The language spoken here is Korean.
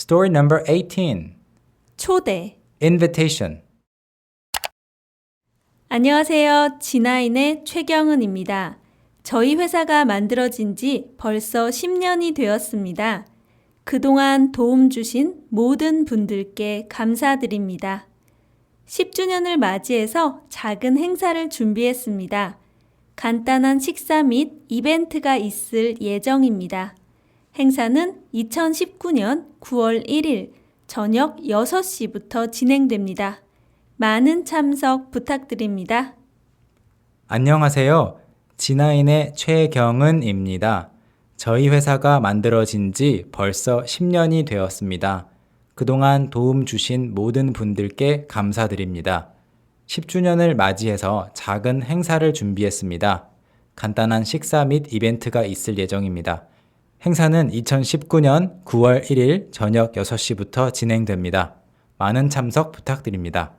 Story number 18 초대. Invitation. 안녕하세요. 진아인의 최경은입니다. 저희 회사가 만들어진 지 벌써 10년이 되었습니다. 그동안 도움 주신 모든 분들께 감사드립니다. 10주년을 맞이해서 작은 행사를 준비했습니다. 간단한 식사 및 이벤트가 있을 예정입니다. 행사는 2019년 9월 1일 저녁 6시부터 진행됩니다. 많은 참석 부탁드립니다. 안녕하세요. 진아인의 최경은입니다. 저희 회사가 만들어진 지 벌써 10년이 되었습니다. 그동안 도움 주신 모든 분들께 감사드립니다. 10주년을 맞이해서 작은 행사를 준비했습니다. 간단한 식사 및 이벤트가 있을 예정입니다. 행사는 2019년 9월 1일 저녁 6시부터 진행됩니다. 많은 참석 부탁드립니다.